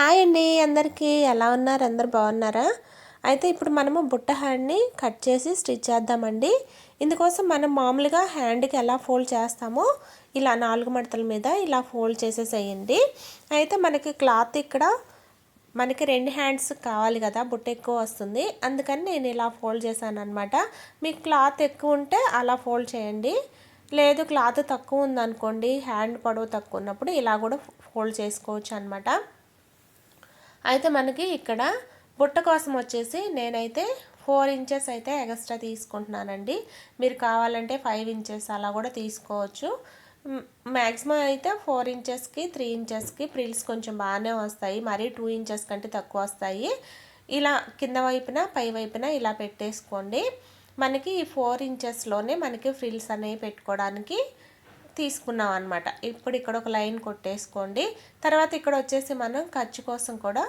Hi అండి అందరికీ. ఎలా ఉన్నారు? అందరు బాగున్నారా? అయితే ఇప్పుడు మనము బుట్ట హ్యాండ్ని కట్ చేసి స్టిచ్ చేద్దామండి. ఇందుకోసం మనం మామూలుగా హ్యాండ్కి ఎలా ఫోల్డ్ చేస్తామో ఇలా నాలుగు మడతల మీద ఇలా ఫోల్డ్ చేసేసేయండి. అయితే మనకి క్లాత్ ఇక్కడ మనకి రెండు హ్యాండ్స్ కావాలి కదా బుట్ట ఎక్కువ వస్తుంది. అందుకని నేను ఇలా ఫోల్డ్ చేశాను అనమాట మీకు క్లాత్ ఎక్కువ ఉంటే అలా ఫోల్డ్ చేయండి. లేదు క్లాత్ తక్కువ ఉందనుకోండి హ్యాండ్ పొడవు తక్కువ ఉన్నప్పుడు ఇలా కూడా ఫోల్డ్ చేసుకోవచ్చు అనమాట అయితే మనకి ఇక్కడ బుట్ట కోసం వచ్చేసి నేనైతే ఫోర్ ఇంచెస్ అయితే ఎక్స్ట్రా తీసుకుంటున్నానండి. మీరు కావాలంటే ఫైవ్ ఇంచెస్ అలా కూడా తీసుకోవచ్చు. మ్యాక్సిమం అయితే ఫోర్ ఇంచెస్కి త్రీ ఇంచెస్కి ప్రిల్స్ కొంచెం బాగానే వస్తాయి. మరీ టూ ఇంచెస్ కంటే తక్కువ వస్తాయి. ఇలా కింద వైపున పై వైపున ఇలా పెట్టేసుకోండి. మనకి ఈ ఫోర్ ఇంచెస్లోనే మనకి ఫ్రిల్స్ అనేవి పెట్టుకోవడానికి తీసుకున్నాం అనమాట ఇప్పుడు ఇక్కడ ఒక లైన్ కొట్టేసుకోండి. తర్వాత ఇక్కడ వచ్చేసి మనం ఖర్చు కోసం కూడా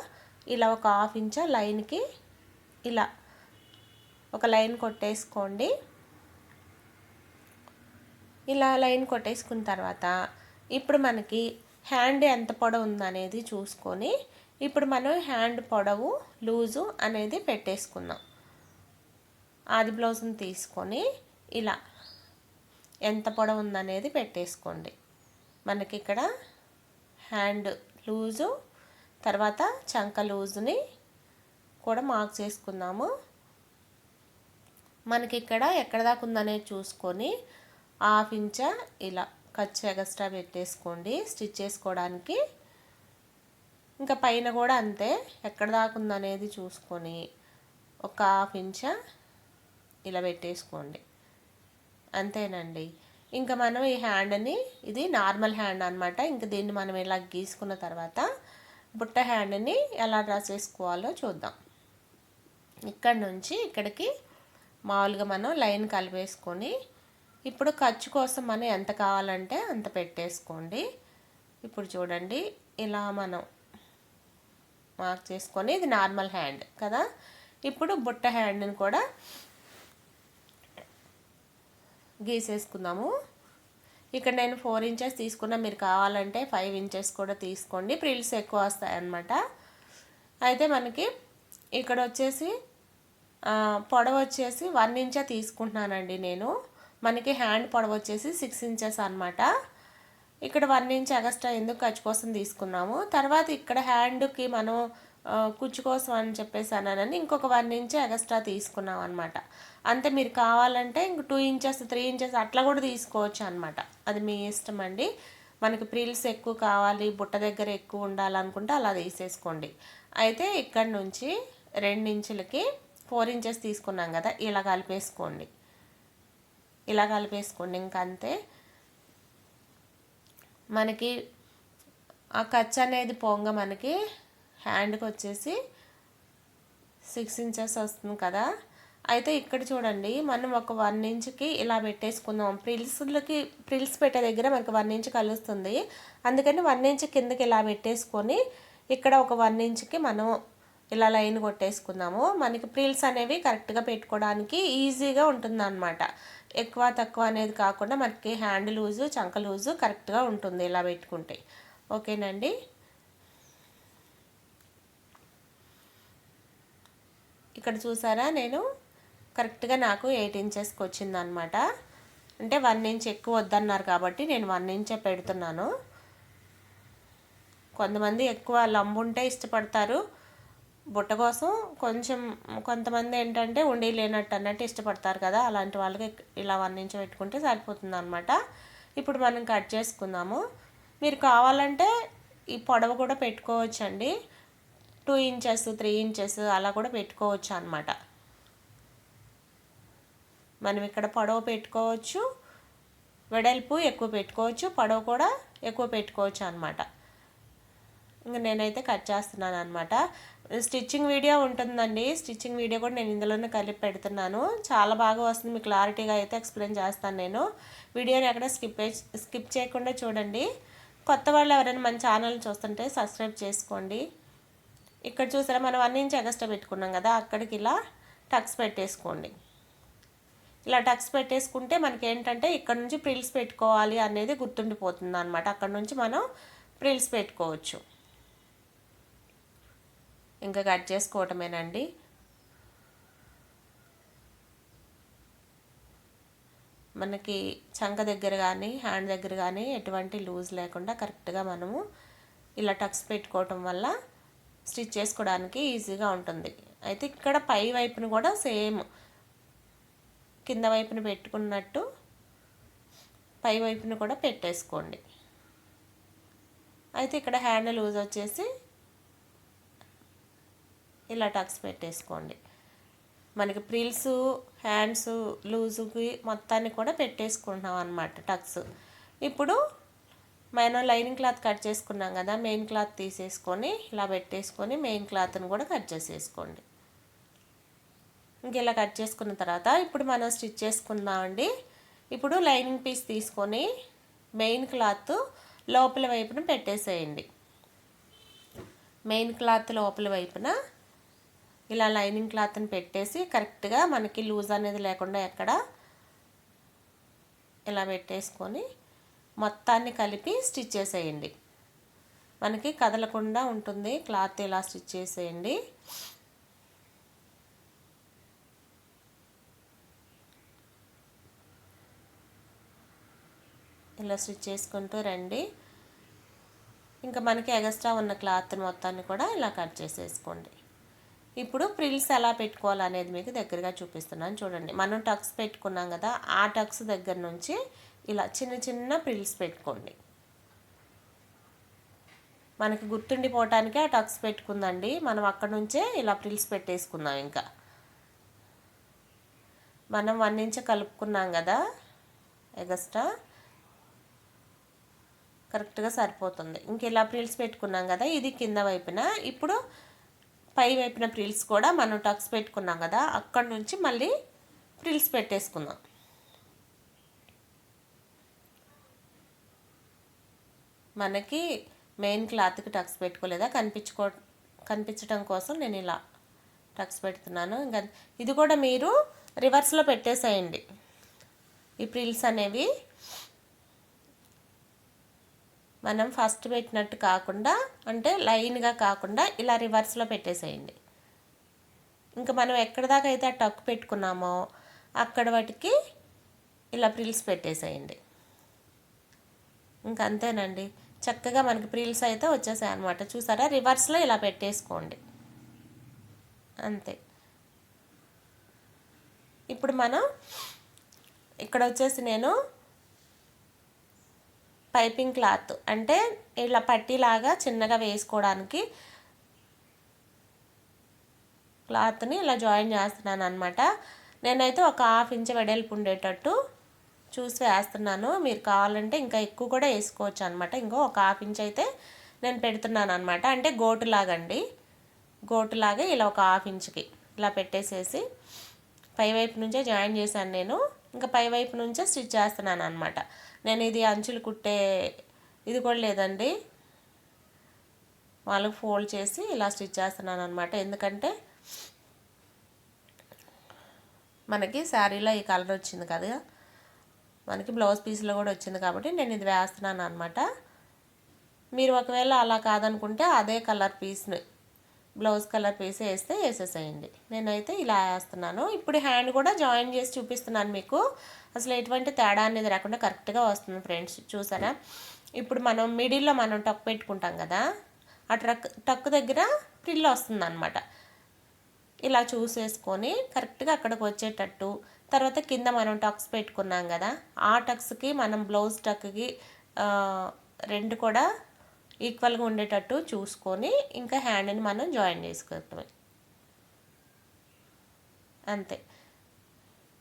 ఇలా ఒక హాఫ్ ఇంచ్ లైన్కి ఇలా ఒక లైన్ కొట్టేసుకోండి. ఇలా లైన్ కొట్టేసుకున్న తర్వాత ఇప్పుడు మనకి హ్యాండ్ ఎంత పొడవు ఉందనేది చూసుకొని ఇప్పుడు మనం హ్యాండ్ పొడవు లూజు అనేది పెట్టేసుకుందాం. ఆది బ్లౌజ్ని తీసుకొని ఇలా ఎంత పొడవు ఉందనేది పెట్టేసుకోండి. మనకి ఇక్కడ హ్యాండ్ లూజు తర్వాత చంక లూజుని కూడా మార్క్ చేసుకుందాము. మనకి ఇక్కడ ఎక్కడ దాకా ఉందనేది చూసుకొని హాఫ్ ఇంచ ఇలా ఖర్చు ఎగస్ట్రా పెట్టేసుకోండి స్టిచ్ చేసుకోవడానికి. ఇంకా పైన కూడా అంతే ఎక్కడ దాకా ఉందనేది చూసుకొని ఒక హాఫ్ ఇంచ ఇలా పెట్టేసుకోండి. అంతేనండి. ఇంకా మనం ఈ హ్యాండ్ని ఇది నార్మల్ హ్యాండ్ అనమాట ఇంకా దీన్ని మనం ఇలా గీసుకున్న తర్వాత బుట్ట హ్యాండ్ని ఎలా డ్రా చేసుకోవాలో చూద్దాం. ఇక్కడ నుంచి ఇక్కడికి మామూలుగా మనం లైన్ కలిపేసుకొని ఇప్పుడు ఖర్చు కోసం మనం ఎంత కావాలంటే అంత పెట్టేసుకోండి. ఇప్పుడు చూడండి ఇలా మనం మార్క్ చేసుకొని ఇది నార్మల్ హ్యాండ్ కదా. ఇప్పుడు బుట్ట హ్యాండ్ని కూడా గీసేసుకుందాము. ఇక్కడ నేను ఫోర్ ఇంచెస్ తీసుకున్నా మీరు కావాలంటే ఫైవ్ ఇంచెస్ కూడా తీసుకోండి. ప్రిల్స్ ఎక్కువ వస్తాయన్నమాట అయితే మనకి ఇక్కడ వచ్చేసి పొడవ వచ్చేసి వన్ ఇంచే తీసుకుంటున్నానండి నేను. మనకి హ్యాండ్ పొడవ వచ్చేసి సిక్స్ ఇంచెస్ అనమాట ఇక్కడ వన్ ఇంచ్ ఎగస్ట్రా ఎందుకు ఖర్చు కోసం తీసుకున్నాము. తర్వాత ఇక్కడ హ్యాండ్కి మనం కుచ్చు కోసం అని చెప్పేసి అన్నానని ఇంకొక వన్ ఇంచ్ ఎక్స్ట్రా తీసుకున్నాం అనమాట అంతే మీరు కావాలంటే ఇంక టూ ఇంచెస్ త్రీ ఇంచెస్ అట్లా కూడా తీసుకోవచ్చు అనమాట అది మీ ఇష్టం అండి. మనకి ప్రిల్స్ ఎక్కువ కావాలి బుట్ట దగ్గర ఎక్కువ ఉండాలనుకుంటే అలా తీసేసుకోండి. అయితే ఇక్కడ నుంచి రెండు ఇంచులకి ఫోర్ ఇంచెస్ తీసుకున్నాం కదా ఇలా కలిపేసుకోండి. ఇలా కలిపేసుకోండి. ఇంకంతే. మనకి ఆ ఖర్చు అనేది పొంగ మనకి హ్యాండ్కి వచ్చేసి సిక్స్ ఇంచెస్ వస్తుంది కదా. అయితే ఇక్కడ చూడండి మనం ఒక వన్ ఇంచ్కి ఇలా పెట్టేసుకుందాం. ప్రిల్స్లకి ప్రిల్స్ పెట్టే దగ్గర మనకి వన్ ఇంచ్ కలుస్తుంది. అందుకని వన్ ఇంచ్ కిందకి ఇలా పెట్టేసుకొని ఇక్కడ ఒక వన్ ఇంచ్కి మనం ఇలా లైన్ కొట్టేసుకుందాము. మనకి ప్రిల్స్ అనేవి కరెక్ట్గా పెట్టుకోవడానికి ఈజీగా ఉంటుంది అనమాట ఎక్కువ తక్కువ అనేది కాకుండా మనకి హ్యాండ్ లూజు చంక లూజు కరెక్ట్గా ఉంటుంది ఇలా పెట్టుకుంటే. ఓకేనండి? ఇక్కడ చూసారా? నేను కరెక్ట్గా నాకు ఎయిట్ ఇంచెస్కి వచ్చిందనమాట అంటే వన్ ఇంచ్ ఎక్కువ వద్దన్నారు కాబట్టి నేను వన్ ఇంచే పెడుతున్నాను. కొంతమంది ఎక్కువ లంబుంటే ఇష్టపడతారు. బుట్ట కోసం కొంచెం కొంతమంది ఏంటంటే ఉండి లేనట్టు అన్నట్టు ఇష్టపడతారు కదా. అలాంటి వాళ్ళకి ఇలా వన్ ఇంచ్ పెట్టుకుంటే సరిపోతుంది అనమాట ఇప్పుడు మనం కట్ చేసుకుందాము. మీరు కావాలంటే ఈ పొడవు కూడా పెట్టుకోవచ్చండి. టూ ఇంచెస్ త్రీ ఇంచెస్ అలా కూడా పెట్టుకోవచ్చు అనమాట మనం ఇక్కడ పొడవు పెట్టుకోవచ్చు వెడల్పు ఎక్కువ పెట్టుకోవచ్చు పొడవు కూడా ఎక్కువ పెట్టుకోవచ్చు అనమాట ఇంకా నేనైతే కట్ చేస్తున్నాను అనమాట స్టిచ్చింగ్ వీడియో ఉంటుందండి. స్టిచ్చింగ్ వీడియో కూడా నేను ఇందులోనే కలిపి పెడుతున్నాను. చాలా బాగా వస్తుంది. మీకు క్లారిటీగా అయితే ఎక్స్ప్లెయిన్ చేస్తాను నేను. వీడియోని ఎక్కడ స్కిప్ స్కిప్ చేయకుండా చూడండి. కొత్త వాళ్ళు ఎవరైనా మన ఛానల్ చూస్తుంటే సబ్స్క్రైబ్ చేసుకోండి. ఇక్కడ చూసారా మనం వన్ ఇంచ్ ఎగస్ట్రా పెట్టుకున్నాం కదా అక్కడికి ఇలా టక్స్ పెట్టేసుకోండి. ఇలా టక్స్ పెట్టేసుకుంటే మనకి ఏంటంటే ఇక్కడ నుంచి ప్రిల్స్ పెట్టుకోవాలి అనేది గుర్తుండిపోతుంది అనమాట అక్కడ నుంచి మనం ప్రిల్స్ పెట్టుకోవచ్చు. ఇంకా కట్ చేసుకోవటమేనండి. మనకి చంక దగ్గర కానీ హ్యాండ్ దగ్గర కానీ ఎటువంటి లూజ్ లేకుండా కరెక్ట్గా మనము ఇలా టక్స్ పెట్టుకోవటం వల్ల స్టిచ్ చేసుకోవడానికి ఈజీగా ఉంటుంది. అయితే ఇక్కడ పై వైపును కూడా సేమ్. కింద వైపున పెట్టుకున్నట్టు పై వైపును కూడా పెట్టేసుకోండి. అయితే ఇక్కడ హ్యాండ్ లూజ్ వచ్చేసి ఇలా టక్స్ పెట్టేసుకోండి. మనకి ప్రిల్స్ హ్యాండ్స్ లూజుకి మొత్తాన్ని కూడా పెట్టేసుకుంటున్నాం అనమాట టక్స్. ఇప్పుడు మనం లైనింగ్ క్లాత్ కట్ చేసుకున్నాం కదా మెయిన్ క్లాత్ తీసేసుకొని ఇలా పెట్టేసుకొని మెయిన్ క్లాత్ని కూడా కట్ చేసేసుకోండి. ఇంక ఇలా కట్ చేసుకున్న తర్వాత ఇప్పుడు మనం స్టిచ్ చేసుకుందామండి ఇప్పుడు లైనింగ్ పీస్ తీసుకొని మెయిన్ క్లాత్ లోపల వైపున పెట్టేసేయండి. మెయిన్ క్లాత్ లోపల వైపున ఇలా లైనింగ్ క్లాత్ని పెట్టేసి కరెక్ట్గా మనకి లూజ్ అనేది లేకుండా ఎక్కడ ఇలా పెట్టేసుకొని మొత్తాన్ని కలిపి స్టిచ్ చేసేయండి. మనకి కదలకుండా ఉంటుంది. క్లాత్ ఇలా స్టిచ్ చేసేయండి. ఇలా స్టిచ్ చేసుకుంటూ రండి. ఇంకా మనకి ఎగస్ట్రా ఉన్న క్లాత్ మొత్తాన్ని కూడా ఇలా కట్ చేసేసుకోండి. ఇప్పుడు ప్రిల్స్ ఎలా పెట్టుకోవాలనేది మీకు దగ్గరగా చూపిస్తున్నాను. చూడండి మనం టక్స్ పెట్టుకున్నాం కదా ఆ టక్స్ దగ్గర నుంచి ఇలా చిన్న చిన్న ప్రిల్స్ పెట్టుకోండి. మనకి గుర్తుండిపోవటానికి ఆ టక్స్ పెట్టుకుందండి. మనం అక్కడ నుంచే ఇలా ప్రిల్స్ పెట్టేసుకుందాం ఇంకా. మనం వన్ ఇంచ్ కలుపుకున్నాం కదా ఎగస్ట్రా కరెక్ట్గా సరిపోతుంది. ఇంక ఇలా ప్రిల్స్ పెట్టుకున్నాం కదా ఇది కింద వైపున. ఇప్పుడు పై వైపున ప్రిల్స్ కూడా మనం టక్స్ పెట్టుకున్నాం కదా అక్కడ నుంచి మళ్ళీ ప్రిల్స్ పెట్టేసుకుందాం. మనకి మెయిన్ క్లాత్కి టక్స్ పెట్టుకోలేదా? కనిపించుకో కనిపించడం కోసం నేను ఇలా టక్స్ పెడుతున్నాను. ఇంకా ఇది కూడా మీరు రివర్స్లో పెట్టేసేయండి. ఈ ప్రిల్స్ అనేవి మనం ఫస్ట్ పెట్టినట్టు కాకుండా అంటే లైన్గా కాకుండా ఇలా రివర్స్లో పెట్టేసేయండి. ఇంకా మనం ఎక్కడ దాకా అయితే ఆ టక్ పెట్టుకున్నామో అక్కడ వాటికి ఇలా ప్రిల్స్ పెట్టేసేయండి. ఇంకా అంతేనండి. చక్కగా మనకి ప్రిల్స్ అయితే వచ్చేసాయి అనమాట చూసారా? రివర్స్లో ఇలా పెట్టేసుకోండి. అంతే. ఇప్పుడు మనం ఇక్కడ వచ్చేసి నేను పైపింగ్ క్లాత్ అంటే ఇలా పట్టిలాగా చిన్నగా వేసుకోవడానికి క్లాత్ని ఇలా జాయిన్ చేస్తున్నాను అనమాట నేనైతే ఒక హాఫ్ ఇంచ్ వెడల్పు ఉండేటట్టు చూసి వేస్తున్నాను. మీరు కావాలంటే ఇంకా ఎక్కువ కూడా వేసుకోవచ్చు అనమాట ఇంకో ఒక హాఫ్ ఇంచ్ అయితే నేను పెడుతున్నాను అనమాట అంటే గోటులాగండి గోటులాగా ఇలా ఒక హాఫ్ ఇంచ్కి ఇలా పెట్టేసేసి పైవైపు నుంచే జాయిన్ చేశాను నేను. ఇంకా పైవైపు నుంచే స్టిచ్ చేస్తున్నాను అనమాట నేను ఇది అంచులు కుట్టే ఇది కూడా లేదండి. వాళ్ళకి ఫోల్డ్ చేసి ఇలా స్టిచ్ చేస్తున్నాను అనమాట ఎందుకంటే మనకి శారీలో ఈ కలర్ వచ్చింది కదా. మనకి బ్లౌజ్ పీస్లో కూడా వచ్చింది కాబట్టి నేను ఇది వేస్తున్నాను అనమాట మీరు ఒకవేళ అలా కాదనుకుంటే అదే కలర్ పీస్ని బ్లౌజ్ కలర్ పీస్ వేస్తే వేసేసేయండి. నేనైతే ఇలా వేస్తున్నాను. ఇప్పుడు హ్యాండ్ కూడా జాయిన్ చేసి చూపిస్తున్నాను మీకు. అసలు ఎటువంటి తేడా అనేది రాకుండా కరెక్ట్గా వస్తుంది ఫ్రెండ్స్ చూసారా? ఇప్పుడు మనం మిడిల్లో మనం టక్ పెట్టుకుంటాం కదా ఆ ట్రక్ టక్ దగ్గర ప్రిల్ వస్తుంది అనమాట ఇలా చూసేసుకొని కరెక్ట్గా అక్కడికి వచ్చేటట్టు తర్వాత కింద మనం టక్స్ పెట్టుకున్నాం కదా ఆ టక్స్కి మనం బ్లౌజ్ టక్కి రెండు కూడా ఈక్వల్గా ఉండేటట్టు చూసుకొని ఇంకా హ్యాండ్ని మనం జాయిన్ చేసుకోవటమే అంతే.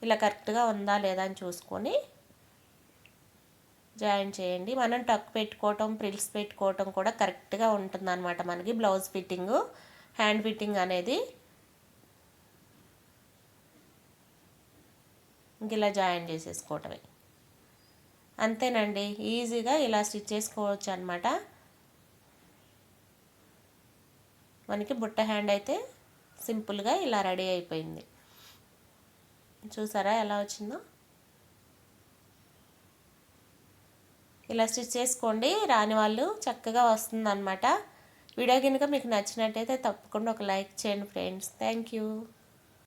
ఇలా కరెక్ట్గా ఉందా లేదా అని చూసుకొని జాయిన్ చేయండి. మనం టక్ పెట్టుకోవటం ప్రిల్స్ పెట్టుకోవటం కూడా కరెక్ట్గా ఉంటుందన్నమాట మనకి. బ్లౌజ్ ఫిట్టింగు హ్యాండ్ ఫిట్టింగ్ అనేది ఇంక ఇలా జాయిన్ చేసేసుకోవటమే. అంతేనండి ఈజీగా ఇలా స్టిచ్ చేసుకోవచ్చు అనమాట మనకి బుట్ట హ్యాండ్ అయితే సింపుల్గా ఇలా రెడీ అయిపోయింది. చూసారా ఎలా వచ్చిందో? ఇలా స్టిచ్ చేసుకోండి రాని వాళ్ళు చక్కగా వస్తుందన్నమాట. వీడియో కనుక మీకు నచ్చినట్టయితే తప్పకుండా ఒక లైక్ చేయండి ఫ్రెండ్స్. Thank you.